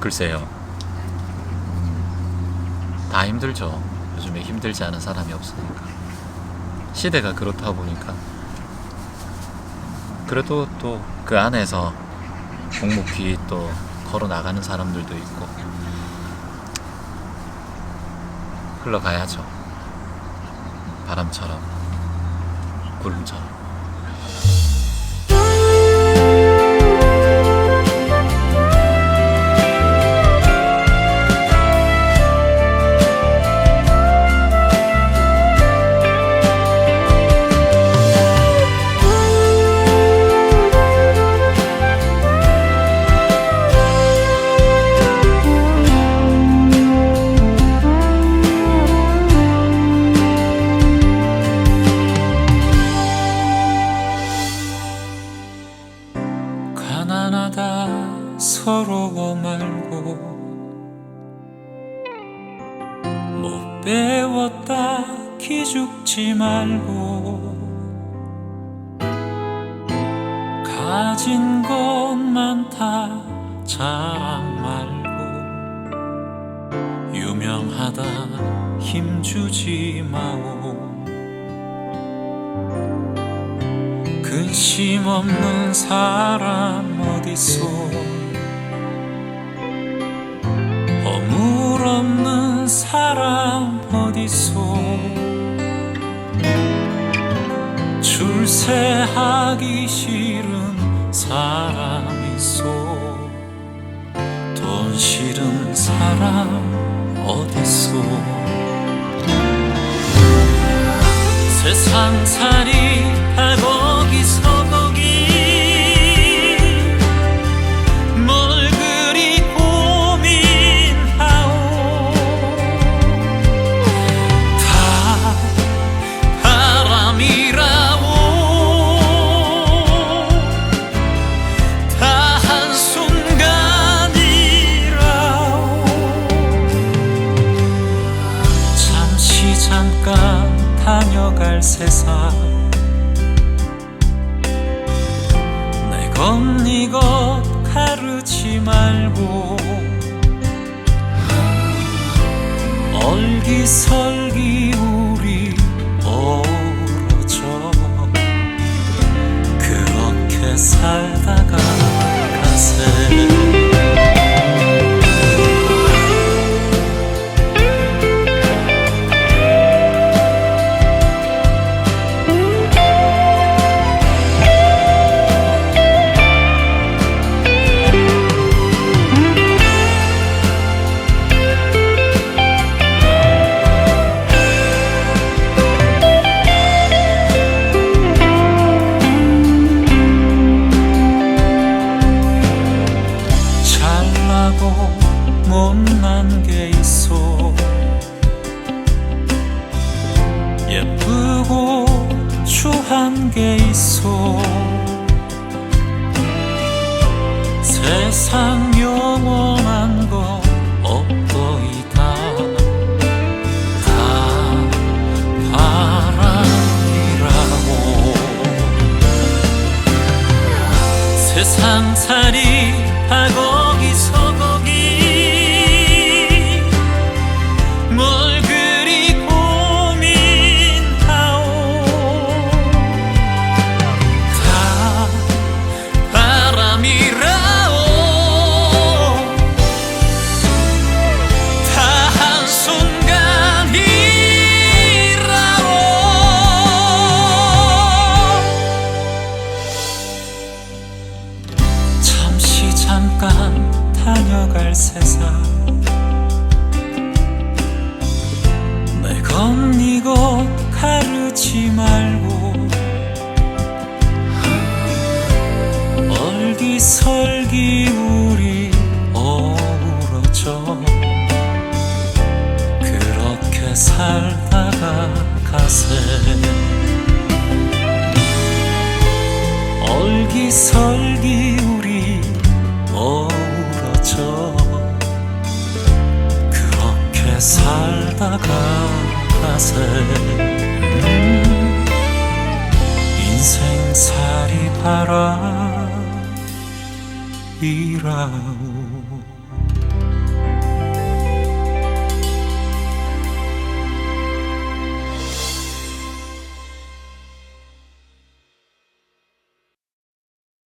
글쎄요. 다 힘들죠. 요즘에 힘들지 않은 사람이 없으니까. 시대가 그렇다 보니까. 그래도 또 그 안에서 묵묵히 또 걸어 나가는 사람들도 있고. 흘러가야죠. 바람처럼, 구름처럼. 가난하다 서러워 말고. 못 배웠다 기죽지 말고. 가진 것만 다 자랑 말고. 유명하다 힘주지 마오 근심 없는 사람 어디소 허물 없는 사람 어디소 출세하기 싫은 사람 있소 돈 싫은 사람 어디소 세상 살이 세상. 내것네것 가르치 말고 얼기설 못난 게 있어. 예쁘고 추한 게 있어. 세상 영원한 거 없더이다. 다 바람이라고. 세상 살이 다거 잠깐 다녀갈 세상. 내것 네것 가르치 말고 얼기설기 우리 어우러져. 그렇게 살다가 가세. 얼기설기 now